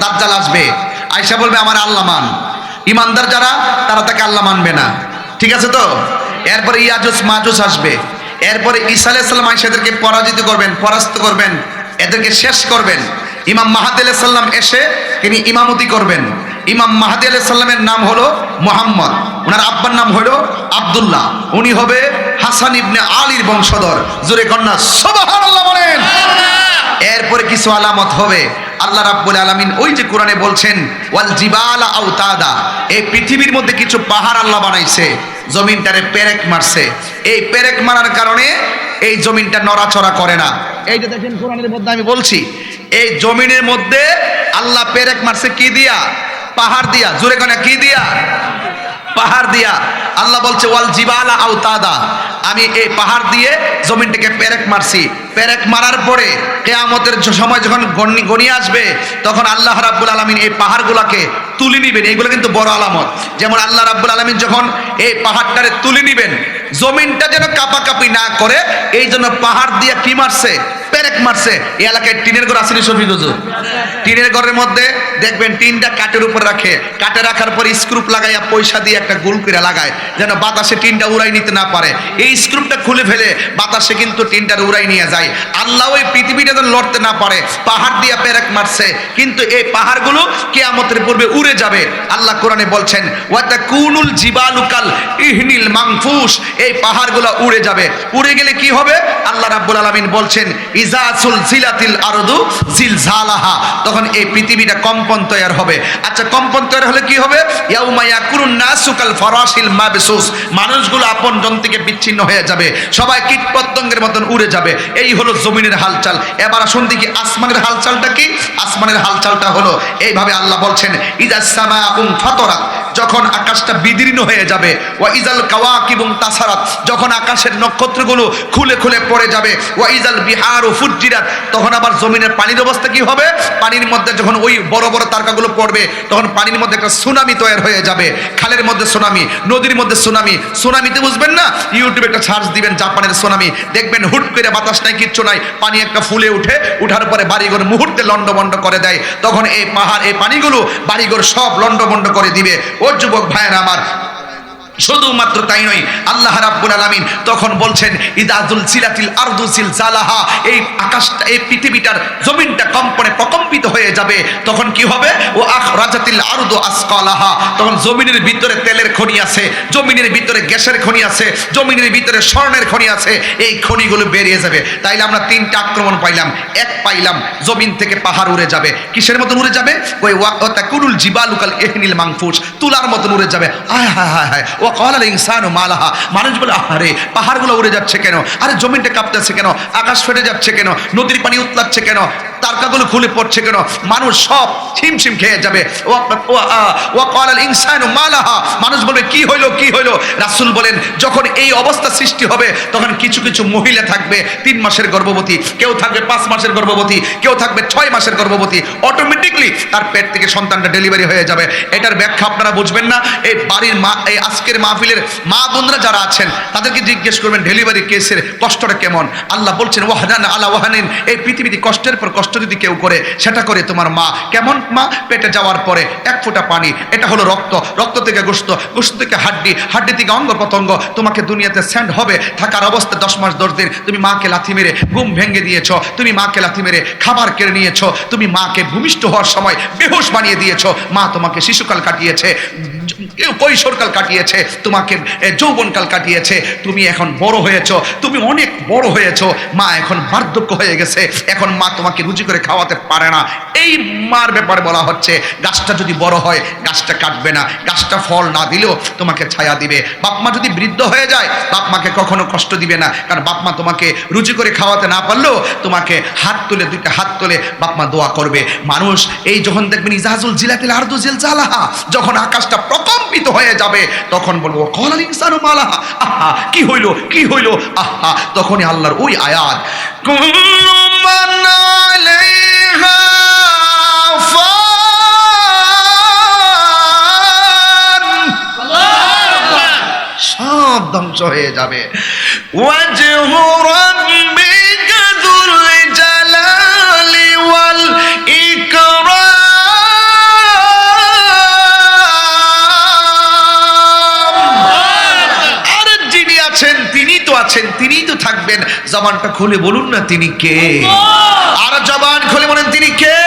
দাজ্জাল আসবে। আয়সা বলবে, আমার আল্লাহ মান। ইমানদার যারা, তারা তাকে আল্লাহ মানবে না। ঠিক আছে তো? এরপরে ইয়াজুস, মাজুস আসবে। এরপরে ঈসা আলাইসাল্লাম আয়সাদেরকে পরাজিত করবেন, পরাস্ত করবেন, এদেরকে শেষ করবেন। ইমাম মাহাদি আলাইহিস সাল্লাম এসে তিনি ইমামতি করবেন। ইমাম মাহাদি আলাইহিস সাল্লামের নাম হলো মোহাম্মদ। ওনার আব্বার নাম হলো আব্দুল্লাহ। উনি হবে হাসান ইবনে আলীর বংশধর। জোরে কন্যা বলেন এরপরে কিছু আলামত হবে। আল্লাহ রাব্বুল আলামিন ওই যে কোরআনে বলছেন, ওয়াল জিবালা আওতাদা। এই পৃথিবীর মধ্যে কিছু পাহাড় আল্লাহ বানাইছে, জমিনটারে পেরেক মারছে। এই পেরেক মারার কারণে এই জমিনটা নড়াচড়া করে না। এই যে দেখেন কোরআনের মধ্যে আমি বলছি, এই জমিনের মধ্যে আল্লাহ পেরেক মারছে কি দিয়া? পাহাড় দিয়া। জোরে কানা কি দিয়া? পাহাড় দিয়া আল্লাহ বলছে, ওয়াল জিবালা আওতাদা। আমি এই পাহাড় দিয়ে জমিনটাকে পেরেক মারছি। পেরেক মারার পরে কেয়ামতের সময় যখন গণি গণিয়ে আসবে, তখন আল্লাহ রাব্বুল আলামিন এই পাহাড়গুলোকে তুলে নিবেন। এইগুলো কিন্তু বড় আলামত। যেমন আল্লাহ রাব্বুল আলামিন যখন এই পাহাড়টারে তুলে নিবেন, জমিনটা যেন কাপাকাপি না করে, এই জন্য পাহাড় দিয়ে কি মারছে? পেরেক মারছে। এই এলাকায় টিনের ঘর আসেনি শফিক টিনের ঘরের মধ্যে দেখবেন টিনটা কাঠের উপর রাখে। কাঠে রাখার পর স্ক্রুপ লাগাইয়া পয়সা দিয়ে একটা গোল করে লাগায়, যেন বাতাসে টিনটা উড়াই নিতে না পারে। এই স্ক্রুপটা খুলে ফেলে বাতাসে কিন্তু টিনটা উড়াই নিয়ে যায়। আল্লাহ ওই পৃথিবীটা যেন লড়তে না পারে, পাহাড় দিয়ে পেরেক মারছে। কিন্তু এই পাহাড়গুলো কেয়ামতের পূর্বে উড়ে যাবে। আল্লাহ কোরআনে বলছেন ওয়াতা কুনুল জিবালুকাল ইহনিল মাংফুস। এই পাহাড়গুলো উড়ে যাবে। উড়ে গেলে কি হবে? আল্লাহ রাব্বুল আলামিন বলছেন, ইজাসুল জিলাতিল আরদু জিলজালাহা। তখন এই পৃথিবীটা কম্পন তৈরি হবে। আচ্ছা কম্পন তৈরি হলে কি হবে? ইয়াউমা ইয়াকুরুন নাসু কাল ফরাশিল মাবসুস। মানুষগুলো আপন জন থেকে বিচ্ছিন্ন হয়ে যাবে। সবাই কীটপতঙ্গের মতন উড়ে যাবে। এই হলো জমিনের হালচাল। এবার আসুন দেখি আসমানের হালচালটা কি? আসমানের হালচালটা হলো, এইভাবে আল্লাহ বলছেন ইজা সামা ফাতরাত। যখন আকাশটা বিদীর্ণ হয়ে যাবে, ওয়া ইজাল কাওয়াকিবুম তাসারাত। যখন আকাশের নক্ষত্রগুলো খুলে খুলে পড়ে যাবে, ওয়া ইজাল বিহারু ফুজ্জিরাত। তখন আবার জমিনের পানির অবস্থা কি হবে? পানির মধ্যে যখন ওই বড় তারকাগুলো পড়বে, তখন পানির মধ্যে একটা সুনামি তৈরি হয়ে যাবে, খালের মধ্যে সুনামি, নদীর মধ্যে সুনামি, সুনামিতে বুঝবেন না? ইউটিউবে একটা সার্চ দিবেন, জাপানের সুনামি, দেখবেন হুট করে বাতাস নাই, কিচ্ছু নাই, পানি একটা ফুলে উঠে, উঠার পরে বাড়িঘর মুহূর্তে লন্ডভন্ড করে দেয়। তখন এই পাহাড়, এই পানিগুলো বাড়িঘর সব লন্ডভন্ড করে দিবে। ও যুবক ভাইয়েরা আমার শুধুমাত্র তাই নয়, আল্লাহ রাব্বুল আলামিন তখন বলছেন ইদাজুল সিলাতিল আরদু জালাহা এই আকাশটা, এই পৃথিবীটার জমিনটা কম্পনে প্রকম্পিত হয়ে যাবে। তখন কি হবে? ও আখরাজাতিল আরদু আসকালাহা তখন জমিনের ভিতরে তেলের খনি আছে, জমিনের ভিতরে গ্যাসের খনি আছে, জমিনের ভিতরে স্বর্ণের খনি আছে, এই খনিগুলো বেরিয়ে যাবে। তাইলে আমরা তিনটা আক্রমণ পাইলাম। এক পাইলাম, জমিন থেকে পাহাড় উড়ে যাবে। কিসের মতন উড়ে যাবে? ওই ওয়াকুনুল জিবালুকাল এহনিল মাংফুস, তুলার মতন উড়ে যাবে। আয় হায় হায় হায়, ও ইনসান মালাহা মানুষ বলে আরে পাহাড়গুলো উড়ে যাচ্ছে কেন? আরে, জমিনটা কাঁপতেছে কেন? আকাশ ফেটে যাচ্ছে কেন? নদীর পানি কেন? তারকাগুলো খুলে পড়ছে কেন? মানুষ সব ছিমছিম খেয়ে যাবে। মানুষ বলবে, কি হইল কি হইল? রাসূল বলেন, যখন এই অবস্থা সৃষ্টি হবে, তখন কিছু কিছু মহিলা থাকবে, তিন মাসের গর্ভবতী, কেউ থাকবে পাঁচ মাসের গর্ভবতী, কেউ থাকবে ছয় মাসের গর্ভবতী। অটোমেটিকলি তার পেট থেকে সন্তানটা ডেলিভারি হয়ে যাবে। এটার ব্যাখ্যা আপনারা বুঝবেন না। এই বাড়ির মা, এই আজকের মাহফিলের মা বোনরা যারা আছেন, তাদেরকে জিজ্ঞেস করবেন ডেলিভারি কেসের কষ্টটা কেমন? আল্লাহ বলছেন ওয়াহানান আল্লাহ ওয়াহানিন। এই পৃথিবীতে কষ্টের পর কষ্ট যদি কেউ করে, সেটা করে তোমার মা। কেমন মা? পেটে যাওয়ার পরে এক ফোঁটা পানি, এটা হলো রক্ত। রক্ত থেকে গোস্ত গোস্ত থেকে হাড্ডি। হাড্ডি থেকে অঙ্গ প্রত্যঙ্গ। তোমাকে দুনিয়াতে স্যান্ড হবে। থাকার অবস্থা দশ মাস, দশ দিন। তুমি মাকে লাথি মেরে ঘুম ভেঙে দিয়েছ। তুমি মাকে লাথি মেরে খাবার কেড়ে নিয়েছ। তুমি মাকে ভূমিষ্ঠ হওয়ার সময় বেহোশ বানিয়ে দিয়েছ। মা তোমাকে শিশুকাল কাটিয়েছে। কৈশোরকাল কাটিয়েছে, তোমাকে যৌবনকাল কাটিয়েছে, তুমি এখন বড় হয়েছ, তুমি অনেক বড় হয়েছ, মা এখন বার্ধক্য হয়ে গেছে, এখন মা তোমাকে রুচি করে খাওয়াতে পারে না। এই মার ব্যাপারে বলা হচ্ছে, গাছটা যদি বড় হয়, গাছটা কাটবে না, গাছটা ফল না দিলেও তোমাকে ছায়া দিবে। বাপমা যদি বৃদ্ধ হয়ে যায়, বাপ মাকে কখনো কষ্ট দিবে না, কারণ বাপমা তোমাকে রুচি করে খাওয়াতে না পারলেও তোমাকে হাত তুলে, দুইটা হাত তুলে বাপমা দোয়া করবে। মানুষ এই যখন দেখবেন, ইজাজুল জিলাতিল আরদু জিল জালাহা যখন আকাশটা প্রকম্পিত হয়ে যাবে। তখন বলব কলাল ইনসানু মালাহা। আহা কি হইল কি হইল? আহা তখনই আল্লাহর ওই আয়াত কুল্লু মান আলাইহা ফান সব ধ্বংস হয়ে যাবে। ওয়াজহু আছেন তিনিই তো থাকবেন। জবানটা খুলে বলুন না তিনি কে? আর জবান খুলে বলেন তিনি কে?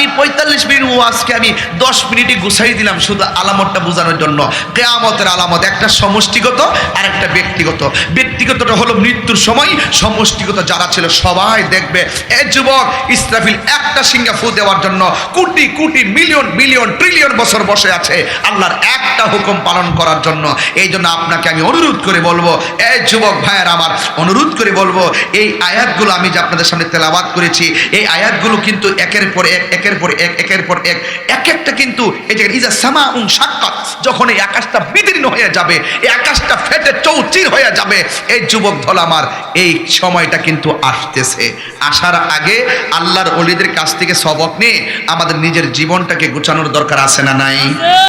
আমি পঁয়তাল্লিশ মিনিট ওয়াজকে আমি দশ মিনিটে গুছাই দিলাম শুধু আলামতটা বোঝানোর জন্য। কেয়ামতের আলামত একটা সমষ্টিগত আর একটা ব্যক্তিগত। ব্যক্তিগতটা হলো মৃত্যুর সময়, সমষ্টিগত যারা ছিল সবাই দেখবে। এ যুবক, ইসরাফিল একটা সিঙ্গা ফু দেওয়ার জন্য crore crore million million trillion বছর বসে আছে আল্লাহর একটা হুকুম পালন করার জন্য। এই জন্য আপনাকে আমি অনুরোধ করে বলব, এ যুবক ভাইয়ের আমার, অনুরোধ করে বলব, এই আয়াতগুলো আমি যে আপনাদের সামনে তেলাবাদ করেছি, এই আয়াতগুলো কিন্তু একের পর এক, একের পর এক, একের পর এক। এক একটা কিন্তু এই যে ইজা সামা উন সাক্ষাৎ যখন এই আকাশটা বিদীর্ণ হয়ে যাবে, এই আকাশটা ফেটে চৌচির হয়ে যাবে, এই যুবক ধল আমার, এই সময়টা কিন্তু আসতেছে। আসার আগে আল্লাহর অলিদের কাছ থেকে সবক নিয়ে আমাদের নিজের জীবনটাকে গুছানোর দরকার আছে না নাই?